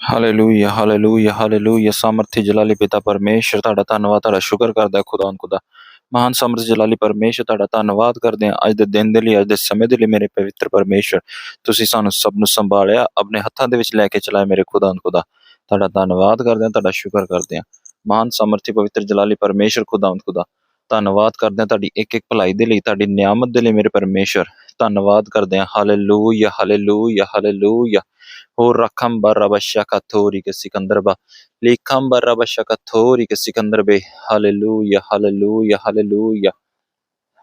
Hallelujah hallelujah hallelujah ਸਾਮਰਥੀ ਜਲਾਲੀ ਪਿਤਾ ਪਰਮੇਸ਼ਰ ਤੁਹਾਡਾ ਧੰਨਵਾਦ, ਤੁਹਾਡਾ ਸ਼ੁਕਰ ਕਰਦਾ ਖੁਦਾਵੰਦ ਖੁਦਾ। ਮਹਾਨ ਸਮਰਥ ਜਲਾਲੀ ਪਰਮੇਸ਼ਰ ਤੁਹਾਡਾ ਧੰਨਵਾਦ ਕਰਦੇ ਹਾਂ। ਅੱਜ ਦੇ ਦਿਨ ਦੇ ਲਈ, ਅੱਜ ਦੇ ਸਮੇਂ ਦੇ ਲਈ ਮੇਰੇ ਪਵਿੱਤਰ ਪਰਮੇਸ਼ਰ ਤੁਸੀਂ ਸਾਨੂੰ ਸਭ ਨੂੰ ਸੰਭਾਲਿਆ, ਆਪਣੇ ਹੱਥਾਂ ਦੇ ਵਿੱਚ ਲੈ ਕੇ ਚਲਾਏ ਮੇਰੇ ਖੁਦਾਵੰਦ ਖੁਦਾ। ਤੁਹਾਡਾ ਧੰਨਵਾਦ ਕਰਦੇ ਹਾਂ, ਤੁਹਾਡਾ ਸ਼ੁਕਰ ਕਰਦੇ ਹਾਂ। ਮਹਾਨ ਸਮਰਥੀ ਪਵਿੱਤਰ ਜਲਾਲੀ ਪਰਮੇਸ਼ਰ ਖੁਦਾਵੰਦ ਖੁਦਾ। ਧੰਨਵਾਦ ਕਰਦੇ ਹਾਂ ਤੁਹਾਡੀ ਇੱਕ ਇੱਕ ਭਲਾਈ ਦੇ ਲਈ, ਤੁਹਾਡੀ ਨਿਆਮਤ ਦੇ ਲਈ ਮੇਰੇ ਪਰਮੇਸ਼ਰ ਧੰਨਵਾਦ ਕਰਦੇ ਹਾਂ। ਹਾਲੇਲੂਇਆ ਹਾਲੇਲੂਇਆ ਹਾਲੇਲੂਇਆ ਹੋ ਰਖਮ ਬਰਬਸ਼ਾ ਕਥੋਰੀ ਕੇ ਸਿਕੰਦਰ ਬਾ ਲਿਖਮ ਬਰਬਸ਼ਾ ਕਥੋਰੀ ਕੇ ਸਿਕੰਦਰ ਬੇ ਹਾਲੇਲੂਇਆ ਹਾਲੇਲੂਇਆ ਹਾਲੇਲੂਇਆ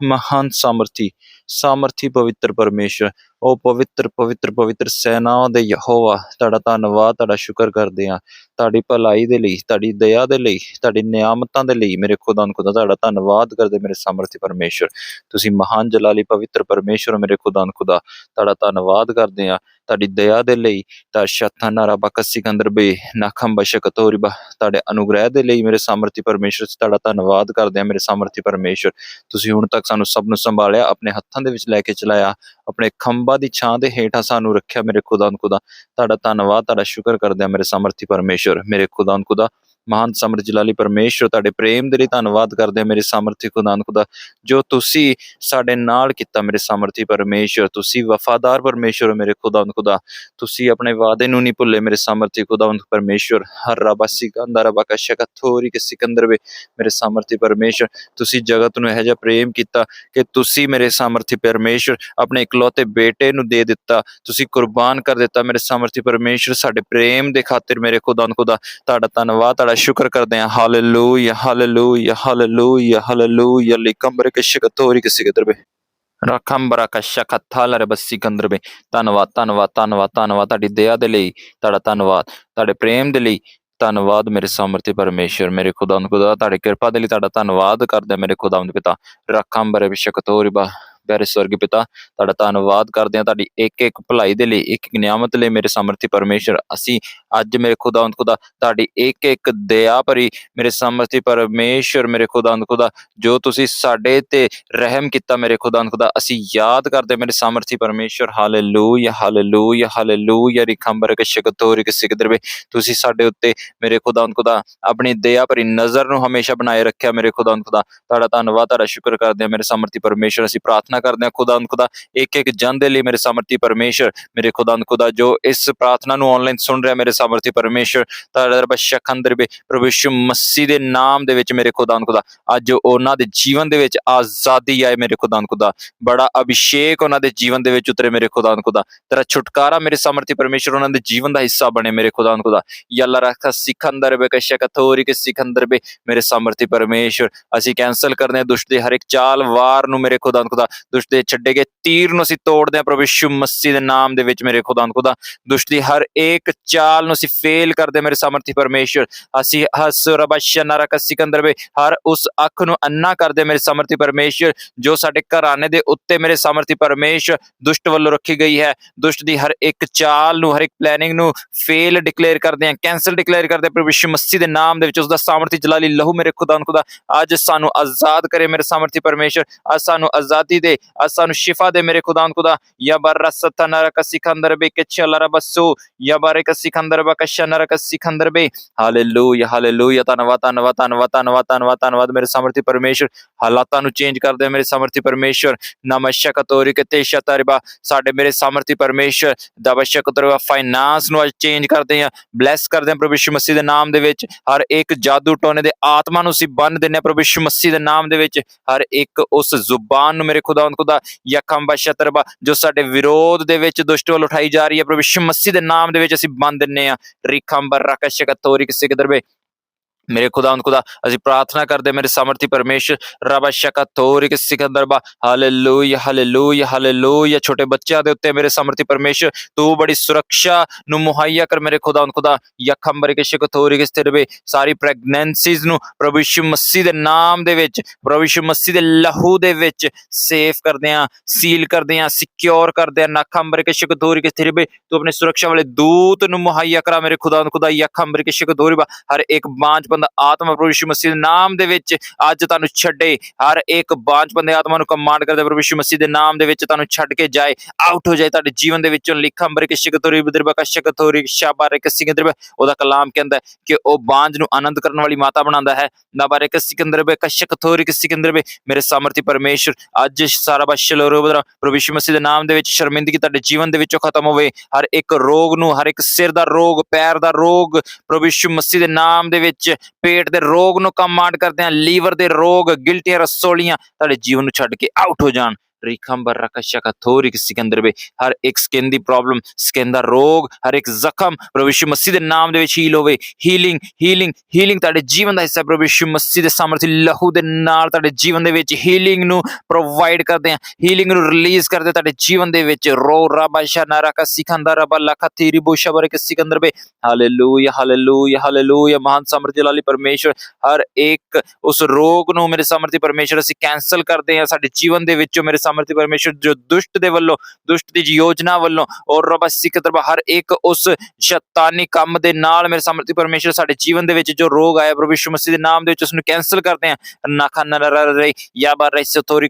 ਮਹਾਨ ਸਮਰਥੀ ਸਮਰਥੀ ਪਵਿੱਤਰ ਪਰਮੇਸ਼ਰ ਉਹ ਪਵਿੱਤਰ ਪਵਿੱਤਰ ਪਵਿੱਤਰ ਸੈਨਾਵਾਂ ਦੇ ਯਹੋਵਾ, ਤੁਹਾਡਾ ਧੰਨਵਾਦ, ਤੁਹਾਡਾ ਸ਼ੁਕਰ ਕਰਦੇ ਹਾਂ। ਤੁਹਾਡੀ ਭਲਾਈ ਦੇ ਲਈ, ਤੁਹਾਡੀ ਦਇਆ ਦੇ ਲਈ, ਤੁਹਾਡੀ ਨਿਆਮਤਾਂ ਦੇ ਲਈ ਮੇਰੇ ਖੁਦਾ ਨੂੰ ਖੁਦਾ ਤੁਹਾਡਾ ਧੰਨਵਾਦ ਕਰਦੇ ਮੇਰੇ ਸਮਰਥੀ ਪਰਮੇਸ਼ਰ ਤੁਸੀਂ ਮਹਾਨ ਜਲਾਲੀ, ਪਵਿੱਤਰ ਪਰਮੇਸ਼ਰ ਮੇਰੇ ਖੁਦਾ ਨੂੰ ਖੁਦਾ। ਤੁਹਾਡਾ ਧੰਨਵਾਦ ਕਰਦੇ ਆ ਤੁਹਾਡੀ ਦਇਆ ਦੇ ਲਈ ਤਾਂ ਸ਼ਤਾਨਾ ਰਬਾ ਕੱਸੀ ਕੰਦਰ ਬੇ ਨਾਖਮ ਬਸ਼ਕ ਤੋਰੀਬਾ ਤੁਹਾਡੇ ਅਨੁਗ੍ਰਹਿ ਦੇ ਲਈ ਮੇਰੇ ਸਮਰਥੀ ਪਰਮੇਸ਼ਰ ਤੁਹਾਡਾ ਧੰਨਵਾਦ ਕਰਦੇ ਆ ਮੇਰੇ ਸਮਰਥੀ ਪਰਮੇਸ਼ਰ ਤੁਸੀਂ ਹੁਣ ਤੱਕ ਸਾਨੂੰ ਸਭ ਨੂੰ ਸੰਭਾਲਿਆ, ਆਪਣੇ ਹੱਥਾਂ ਦੇ ਵਿੱਚ ਲੈ ਕੇ ਚਲਾਇਆ। ਆਪਣੇ ਖੰਭਾਂ ਦੀ ਛਾਂ ਦੇ ਹੇਠਾਂ ਸਾਨੂੰ ਰੱਖਿਆ ਮੇਰੇ ਖੁਦਾ ਨੂੰ ਖੁਦਾ। ਤੁਹਾਡਾ ਧੰਨਵਾਦ, ਤੁਹਾਡਾ ਸ਼ੁਕਰ ਕਰਦੇ ਹਾਂ ਮੇਰੇ ਸਮਰਥੀ ਪਰਮੇਸ਼ਰ ਮੇਰੇ ਖੁਦਾ ਨੂੰ ਖੁਦਾ। ਮਹਾਨ ਸਮਰਥ ਜਲਾਲੀ ਪਰਮੇਸ਼ਰ ਤੁਹਾਡੇ ਪ੍ਰੇਮ ਦੇ ਲਈ ਧੰਨਵਾਦ ਕਰਦੇ ਹਾਂ ਮੇਰੇ ਸਮਰਥੀ ਖੁਦਾ ਖੁਦਾ, ਜੋ ਤੁਸੀਂ ਸਾਡੇ ਨਾਲ ਕੀਤਾ ਮੇਰੇ ਸਮਰਥੀ ਪਰਮੇਸ਼ਰ ਤੁਸੀਂ ਵਫਾਦਾਰ ਪਰਮੇਸ਼ਰ ਹੋ ਮੇਰੇ ਖੁਦਾ ਖੁਦਾ, ਤੁਸੀਂ ਆਪਣੇ ਵਾਅਦੇ ਨੂੰ ਨਹੀਂ ਭੁੱਲੇ ਮੇਰੇ ਸਮਰਥੀ ਖੁਦਾਵੰਦ ਪਰਮੇਸ਼ਰ ਹਰ ਰੱਬਾ ਸਿਕੰਦਰ, ਰੱਬਾ ਕਸ਼ਕ ਕੇ ਸਿਕੰਦਰ ਵੇ ਮੇਰੇ ਸਮਰਥੀ ਪਰਮੇਸ਼ਰ ਤੁਸੀਂ ਜਗਤ ਨੂੰ ਇਹ ਜਿਹਾ ਪ੍ਰੇਮ ਕੀਤਾ ਕਿ ਤੁਸੀਂ ਮੇਰੇ ਸਮਰਥੀ ਪਰਮੇਸ਼ਰ ਆਪਣੇ ਇਕਲੌਤੇ ਬੇਟੇ ਨੂੰ ਦੇ ਦਿੱਤਾ, ਤੁਸੀਂ ਕੁਰਬਾਨ ਕਰ ਦਿੱਤਾ ਮੇਰੇ ਸਮਰਥੀ ਪਰਮੇਸ਼ਰ ਸਾਡੇ ਪ੍ਰੇਮ ਦੇ ਖਾਤਰ ਮੇਰੇ ਖੁਦਾ ਖੁਦਾ, ਤੁਹਾਡਾ ਧੰਨਵਾਦ, ਤੁਹਾਡਾ ਸ਼ੁਕਰ ਕਰਦੇ ਹਾਂ। Hallelujah hallelujah hallelujah hallelujah. ਲਿਕੰਬਰ ਕਸ਼ਕ ਥੋਰੀ ਕੇ ਸਿਕੰਦਰ ਰਖੰਬਰਾ ਕਸ਼ਕ ਥਾਲਰ ਬੱਸੀ ਕੰਦਰ ਧੰਨਵਾਦ ਧੰਨਵਾਦ ਧੰਨਵਾਦ ਧੰਨਵਾਦ ਤੁਹਾਡੀ ਦਇਆ ਦੇ ਲਈ, ਤੁਹਾਡਾ ਧੰਨਵਾਦ, ਤੁਹਾਡੇ ਪ੍ਰੇਮ ਦੇ ਲਈ। ਧੰਨਵਾਦ ਮੇਰੇ ਸਮਰਥੀ ਪਰਮੇਸ਼ਰ ਮੇਰੇ ਖੁਦਾਵੰਦ ਖੁਦਾ, ਤੁਹਾਡੀ ਕਿਰਪਾ ਦੇ ਲਈ ਤੁਹਾਡਾ ਧੰਨਵਾਦ ਕਰਦੇ ਹਾਂ ਮੇਰੇ ਖੁਦਾਵੰਦ ਪਿਤਾ। ਰਖੰਬਰੇ ਵਿਸ਼ਕ ਤੋਰੀਬਾ ਪਿਆਰੇ ਸਵਰਗੀ ਪਿਤਾ, ਤੁਹਾਡਾ ਧੰਨਵਾਦ ਕਰਦੇ ਹਾਂ ਤੁਹਾਡੀ ਇੱਕ ਇੱਕ ਭਲਾਈ ਦੇ ਲਈ ਇੱਕ ਇੱਕ ਨਿਆਮਤ ਲਈ ਮੇਰੇ ਸਮਰਥੀ ਪਰਮੇਸ਼ਰ ਅਸੀਂ ਅੱਜ ਮੇਰੇ ਖੁਦਾਵੰਦ ਖੁਦਾ ਤੁਹਾਡੀ ਇੱਕ ਇੱਕ ਦਇਆ ਭਰੀ ਮੇਰੇ ਸਮਰਥੀ ਪਰਮੇਸ਼ਰ ਮੇਰੇ ਖੁਦਾਵੰਦ ਖੁਦਾ, ਜੋ ਤੁਸੀਂ ਸਾਡੇ ਤੇ ਰਹਿਮ ਕੀਤਾ ਮੇਰੇ ਖੁਦਾਵੰਦ ਖੁਦਾ, ਅਸੀਂ ਯਾਦ ਕਰਦੇ ਮੇਰੇ ਸਮਰਥੀ ਪਰਮੇਸ਼ਰ ਹਾਲੇਲੂਇਆ ਹਾਲੇਲੂਇਆ ਹਾਲੇਲੂਇਆ ਰਿਖੰਬਰ ਕੇ ਸਿਕਦਰਵੇ। ਤੁਸੀਂ ਸਾਡੇ ਉੱਤੇ ਮੇਰੇ ਖੁਦਾਵੰਦ ਖੁਦਾ ਆਪਣੀ ਦਇਆ ਭਰੀ ਨਜ਼ਰ ਨੂੰ ਹਮੇਸ਼ਾ ਬਣਾਏ ਰੱਖਿਆ ਮੇਰੇ ਖੁਦਾਵੰਦ ਖੁਦਾ। ਤੁਹਾਡਾ ਧੰਨਵਾਦ, ਤੁਹਾਡਾ ਸ਼ੁਕਰ ਕਰਦੇ ਹਾਂ ਮੇਰੇ ਸਮਰਥੀ ਪਰਮੇਸ਼ਰ ਅਸੀਂ ਪ੍ਰਾਰਥਨਾ ਕਰਦੇ ਹਾਂ ਖੁਦਾਵੰਦ ਖੁਦਾ ਇੱਕ ਇੱਕ ਜਨ ਦੇ ਲਈ ਮੇਰੇ ਸਮਰਥੀ ਪਰਮੇਸ਼ਰ ਮੇਰੇ ਖੁਦਾਵੰਦ ਖੁਦਾ, ਜੋ ਇਸ ਪ੍ਰਾਰਥਨਾ ਨੂੰ ਆਨਲਾਈਨ ਸੁਣ ਰਿਹਾ ਮੇਰੇ ਸਮਰਥੀ ਪਰਮੇਸ਼ਰ ਤੁਹਾਡਾ ਰੱਬ ਸ਼ਖੰਦਰ ਬੇ ਪ੍ਰਭੂ ਯਿਸੂ ਮਸੀਹ ਦੇ ਨਾਮ ਦੇ ਵਿੱਚ ਮੇਰੇ ਖੁਦਾਵੰਦ ਖੁਦਾ ਅੱਜ ਉਹਨਾਂ ਦੇ ਜੀਵਨ ਦੇ ਵਿੱਚ ਆਜ਼ਾਦੀ ਆਏ ਮੇਰੇ ਖੁਦਾਵੰਦ ਖੁਦਾ ਬੜਾ ਅਭਿਸ਼ੇਕ ਉਹਨਾਂ ਦੇ ਜੀਵਨ ਦੇ ਵਿੱਚ ਉਤਰੇ ਮੇਰੇ ਖੁਦਾਵੰਦ ਖੁਦਾ ਤੇਰਾ ਛੁਟਕਾਰਾ ਮੇਰੇ ਸਮਰਥੀ ਪਰਮੇਸ਼ਰ ਉਹਨਾਂ ਦੇ ਜੀਵਨ ਦਾ ਹਿੱਸਾ ਬਣੇ ਮੇਰੇ ਖੁਦਾਵੰਦ ਖੁਦਾ ਯੱਲਾ ਰੱਖਾ ਸਿਖੰਦਰ ਬੇ ਕਸ਼ਕ ਕੇ ਸਿਖੰਦਰ ਬੇ ਮੇਰੇ ਸਮਰਥੀ ਪਰਮੇਸ਼ਰ। ਅਸੀਂ ਕੈਨਸਲ ਕਰਦੇ ਹਾਂ ਦੁਸ਼ਟ ਦੇ ਹਰ ਇੱਕ ਚਾਲ ਵਾਰ ਨੂੰ ਮੇਰੇ ਖੁਦਾਵੰਦ ਖੁਦਾ ਦੁਸ਼ਟ ਦੇ ਛੱਡੇ ਗਏ ਤੀਰ ਨੂੰ ਅਸੀਂ ਤੋੜਦੇ ਹਾਂ ਪ੍ਰਭੂ ਯਿਸੂ ਮਸੀਹ ਦੇ ਨਾਮ ਦੇ ਵਿੱਚ ਮੇਰੇ ਖੁਦਾਵੰਦ ਖੁਦਾ ਦੁਸ਼ਟ ਦੀ ਹਰ ਇੱਕ ਚਾਲ ਨੂੰ ਅਸੀਂ ਫੇਲ ਕਰਦੇ ਮੇਰੇ ਸਮਰਥੀ ਪਰਮੇਸ਼ਰ ਅਸੀਂ ਹਸ ਰਬਸ਼ਨਾ ਰਕ ਸਿਕੰਦਰ ਬੇ ਹਰ ਉਸ ਅੱਖ ਨੂੰ ਅੰਨਾ ਕਰਦੇ ਮੇਰੇ ਸਮਰਥੀ ਪਰਮੇਸ਼ਰ ਜੋ ਸਾਡੇ ਘਰਾਣੇ ਦੇ ਉੱਤੇ ਮੇਰੇ ਸਮਰਥੀ ਪਰਮੇਸ਼ਰ ਦੁਸ਼ਟ ਵੱਲੋਂ ਰੱਖੀ ਗਈ ਹੈ। ਦੁਸ਼ਟ ਦੀ ਹਰ ਇੱਕ ਚਾਲ ਨੂੰ, ਹਰ ਇੱਕ ਪਲੈਨਿੰਗ ਨੂੰ ਫੇਲ ਡਿਕਲੇਅਰ ਕਰਦੇ ਹਾਂ ਕੈਨਸਲ ਡਿਕਲੇਅਰ ਕਰਦੇ ਪ੍ਰਭੂ ਯਿਸੂ ਮਸੀਹ ਦੇ ਨਾਮ ਦੇ ਵਿੱਚ ਉਸ ਦਾ ਸਾਮਰਥੀ ਜਲਾਲੀ ਲਹੂ ਮੇਰੇ ਖੁਦਾ ਖੁਦਾ, ਅੱਜ ਸਾਨੂੰ ਆਜ਼ਾਦ ਕਰੇ ਮੇਰੇ ਸਾਮਰਥੀ ਪਰਮੇਸ਼ਰ ਅੱਜ ਸਾਨੂੰ ਆਜ਼ਾਦੀ ਦੇ, ਅੱਜ ਸਾਨੂੰ ਸ਼ਿਫਾ ਦੇ ਮੇਰੇ ਖੁਦਾ ਖੁਦਾ। ਯਾ ਬਰਸਤ ਨਰਕ ਸਿਕੰਦਰ ਬੇ ਕਿ ਚਲਰ ਬਸੂ। ਯਾ ਬਾਰਕ ਸਿਕੰਦਰ ਬਕਸ਼ ਨਰਕ ਸਿਕੰਦਰ ਬੇ ਹਾਲੇਲੂਇਆ ਹਾਲੇਲੂਇਆ ਧੰਨਵਾਦ ਧੰਨਵਾਦ ਧੰਨਵਾਦ ਧੰਨਵਾਦ ਧੰਨਵਾਦ ਧੰਨਵਾਦ ਮੇਰੇ ਸਮਰਥੀ ਪਰਮੇਸ਼ਰ ਹਾਲਾਤਾਂ ਨੂੰ ਚੇਂਜ ਕਰਦੇ ਮੇਰੇ ਸਮਰਥੀ ਪਰਮੇਸ਼ਰ ਨਮਸ਼ਕ ਤੋਰੀ ਕੇ ਤੇ ਸ਼ਤਰਬਾ ਸਾਡੇ ਮੇਰੇ ਸਮਰਥੀ ਪਰਮੇਸ਼ਰ ਦਵਸ਼ਕ ਤਰਵਾ ਫਾਈਨਾਂਸ ਨੂੰ ਅੱਜ ਚੇਂਜ ਕਰਦੇ ਆ ਬਲੈਸ ਕਰਦੇ ਆ ਪ੍ਰਭੂ ਯਿਸੂ ਮਸੀਹ ਦੇ ਨਾਮ ਦੇ ਵਿੱਚ। ਹਰ ਇੱਕ ਜਾਦੂ ਟੋਨੇ ਦੇ ਆਤਮਾ ਨੂੰ ਅਸੀਂ ਬੰਨ ਦਿੰਨੇ ਆ ਪ੍ਰਭੂ ਯਿਸੂ ਮਸੀਹ ਦੇ ਨਾਮ ਦੇ ਵਿੱਚ। ਹਰ ਇੱਕ ਉਸ ਜ਼ੁਬਾਨ ਨੂੰ ਮੇਰੇ ਖੁਦਾਵੰਦ ਖੁਦਾ ਯਕਮ ਸ਼ਤਰਬਾ ਜੋ ਸਾਡੇ ਵਿਰੋਧ ਦੇ ਵਿੱਚ ਦੁਸ਼ਟ ਵੱਲ ਉਠਾਈ ਜਾ ਰਹੀ ਹੈ, ਪ੍ਰਭੂ ਯਿਸੂ ਮਸੀਹ ਦੇ ਨਾਮ ਦੇ ਵਿੱਚ ਅਸੀਂ ਬੰਨ ਦਿੰਨੇ ਆ ਰਿਖੰਬਰ ਰਕਸ਼ਕ ਤੋਰੀ ਕਿਸੇ ਕਿਦਰਬੇ ਮੇਰੇ ਖੁਦਾ ਖੁਦਾਵੰਦ ਖੁਦਾ, ਅਸੀਂ ਪ੍ਰਾਰਥਨਾ ਕਰਦੇ ਮੇਰੇ ਸਮਰਥੀ ਪਰਮੇਸ਼ਰ, ਰਬਾ ਸ਼ਕਾ ਤੋਰਿਕ ਸਿਕੰਦਰਬਾ ਹਾਲੇਲੂਇਆ ਹਾਲੇਲੂਇਆ ਹਾਲੇਲੂਇਆ ਛੋਟੇ ਬੱਚਿਆਂ ਦੇ ਉੱਤੇ ਮੇਰੇ ਸਮਰਥੀ ਪਰਮੇਸ਼ਰ, ਤੂੰ ਬੜੀ ਸੁਰੱਖਿਆ ਨੂੰ ਮੁਹੱਈਆ ਕਰ ਮੇਰੇ ਖੁਦਾ ਯਖੰਬਰ ਕੇ ਸ਼ਕ ਤੋਰਿਕ ਸਥਿਰਬੇ ਸਾਰੀ ਪ੍ਰੈਗਨੈਂਸੀਜ਼ ਨੂੰ ਪ੍ਰਭੂ ਯਿਸੂ ਮਸੀਹ ਦੇ ਨਾਮ ਦੇ ਵਿੱਚ, ਪ੍ਰਭੂ ਯਿਸੂ ਮਸੀਹ ਦੇ ਲਹੂ ਦੇ ਵਿੱਚ ਸੇਫ ਕਰਦੇ ਆ ਸੀਲ ਕਰਦੇ ਆ ਸਿਕਿਉਰ ਕਰਦੇ ਆ ਨਖੰਬਰ ਕੇ ਸ਼ਕ ਤੋਰਿਕ ਸਥਿਰਬੇ ਤੂੰ ਆਪਣੇ ਸੁਰੱਖਿਆ ਵਾਲੇ ਦੂਤ ਨੂੰ ਮੁਹੱਈਆ ਕਰਾ ਮੇਰੇ ਖੁਦਾਵੰਦ ਖੁਦਾ ਯਖੰਬਰ ਕੇ ਸ਼ਕ ਤੋਰਿਬਾ ਹਰ ਇੱਕ ਬਾਂਝ ਬਾਂਝਪਨ ਆਤਮਾ ਪ੍ਰਭੂ ਯਿਸੂ ਮਸੀਹ ਦੇ ਨਾਮ ਦੇ ਵਿੱਚ ਅੱਜ ਤੁਹਾਨੂੰ ਛੱਡੇ। ਹਰ ਇੱਕ ਬਾਂਝਪਨ ਦੇ ਆਤਮਾ ਨੂੰ ਕਮਾਂਡ ਕਰਦੇ ਪ੍ਰਭੂ ਯਿਸੂ ਮਸੀਹ ਦੇ ਨਾਮ ਦੇ ਵਿੱਚ ਤੁਹਾਨੂੰ ਛੱਡ ਕੇ ਜਾਏ ਆਊਟ ਹੋ ਜਾਏ ਤੁਹਾਡੇ ਜੀਵਨ ਦੇ ਵਿੱਚੋਂ। ਲਿਖਾਂ ਬਰੇ ਕਿਸ਼ਕਤੋਰੀ ਬਦਰਬਾ ਕਸ਼ਕਤੋਰੀ ਸ਼ਾਬਾਰੇ ਕਸਿਕੰਦਰ ਉਹਦਾ ਕਲਾਮ ਕਹਿੰਦਾ ਕਿ ਉਹ ਬਾਂਝ ਨੂੰ ਆਨੰਦ ਕਰਨ ਵਾਲੀ ਮਾਤਾ ਬਣਾਉਂਦਾ ਹੈ। ਨਬਾਰੇ ਕਸਿਕੰਦਰ ਬੇ ਕਸ਼ਕਤੋਰੀ ਕਸਿਕੰਦਰ ਬੇ ਮੇਰੇ ਸਮਰਥੀ ਪਰਮੇਸ਼ਰ, ਅੱਜ ਸਾਰਾ ਬਸ਼ਲੋ ਰੋਬਰਾ ਪ੍ਰਭੂ ਯਿਸੂ ਮਸੀਹ ਦੇ ਨਾਮ ਦੇ ਵਿੱਚ ਸ਼ਰਮਿੰਦਗੀ ਤੁਹਾਡੇ ਜੀਵਨ ਦੇ ਵਿੱਚੋਂ ਖਤਮ ਹੋਵੇ। ਹਰ ਇੱਕ ਰੋਗ ਨੂੰ, ਹਰ ਇੱਕ ਸਿਰ ਦਾ ਰੋਗ, ਪੈਰ ਦਾ ਰੋਗ ਪ੍ਰਭੂ ਯਿਸੂ ਮਸੀਹ ਦੇ ਨਾਮ ਦੇ ਵਿੱਚ ਪੇਟ ਦੇ ਰੋਗ ਨੂੰ ਕਮਾਂਡ ਕਰਦੇ ਹਾਂ ਲੀਵਰ ਦੇ ਰੋਗ, ਗਿਲਟੀਆਂ, ਰਸੋਲੀਆਂ, ਤੁਹਾਡੇ ਜੀਵਨ ਨੂੰ ਛੱਡ ਕੇ ਆਊਟ ਹੋ ਜਾਣ। ਰਿਖੰਬਰ ਰਕਸ਼ਕ ਥੋਰਿਕ ਸਿਕੰਦਰ ਬੇ ਹਰ ਇੱਕ ਸਕਿਨ ਦੀ ਪ੍ਰੋਬਲਮ ਸਕਿਨ ਦਾ ਰੋਗ ਹਰ ਇੱਕ ਜ਼ਖਮ ਪ੍ਰਭੂ ਯਿਸੂ ਮਸੀਹ ਦੇ ਨਾਮ ਦੇ ਵਿੱਚ ਹੀਲ ਹੋਵੇ ਹੀਲਿੰਗ ਹੀਲਿੰਗ ਹੀਲਿੰਗ ਤੁਹਾਡੇ ਜੀਵਨ ਦਾ ਹਿੱਸਾ ਪ੍ਰਭੂ ਯਿਸੂ ਮਸੀਹ ਦੇ ਸਮਰਥੀ ਲਹੂ ਦੇ ਨਾਲ ਤੁਹਾਡੇ ਜੀਵਨ ਦੇ ਵਿੱਚ ਹੀਲਿੰਗ ਨੂੰ ਪ੍ਰੋਵਾਈਡ ਕਰਦੇ ਆ ਹੀਲਿੰਗ ਨੂੰ ਰਿਲੀਜ਼ ਕਰਦੇ ਤੁਹਾਡੇ ਜੀਵਨ ਦੇ ਵਿੱਚ ਰੋ ਰਬਾ ਸ਼ਨਾਰਾ ਕਾ ਸਿਖੰਦਾ ਰਬਾ ਲਖਾ ਤੇਰੀ ਬੋਸ਼ਬਰ ਕੇ ਸਿਕੰਦਰ ਬੇ ਹਾਲੇਲੂਇਆ ਹਾਲੇਲੂਇਆ ਹਾਲੇਲੂਇਆ ਮਹਾਨ ਸਮਰਥ ਲਾਲੀ ਪਰਮੇਸ਼ਵਰ ਹਰ ਇੱਕ ਉਸ ਰੋਗ ਨੂੰ ਮੇਰੇ ਸਮਰਥੀ ਪਰਮੇਸ਼ਵਰ ਅਸੀਂ ਕੈਨਸਲ ਕਰਦੇ ਹਾਂ ਸਾਡੇ ਜੀਵਨ ਦੇ ਵਿੱਚੋਂ ਮੇਰੇ ਸਮਰਥੀ ਪਰਮੇਸ਼ਵਰ ਜੋ ਦੁਸ਼ਟ ਦੇ ਵੱਲੋਂ, ਦੁਸ਼ਟ ਦੀ ਯੋਜਨਾ ਵੱਲੋਂ ਔਰ ਰੱਬ ਸਿਕਤਰ ਹਰ ਇੱਕ ਉਸ ਸ਼ੈਤਾਨੀ ਕੰਮ ਦੇ ਨਾਲ ਮੇਰੇ ਸਮਰਥੀ ਪਰਮੇਸ਼ਵਰ ਸਾਡੇ ਜੀਵਨ ਦੇ ਵਿੱਚ ਜੋ ਰੋਗ ਆਇਆ, ਪ੍ਰਭੂ ਯਿਸੂ ਮਸੀਹ ਦੇ ਨਾਮ ਦੇ ਵਿੱਚ ਉਸ ਨੂੰ ਕੈਨਸਲ ਕਰਦੇ ਹਾਂ। ਨਾ ਖਾਨਾ ਰ ਰੇ ਯਾ ਬਾ ਰੇ ਸਤੋਰੀ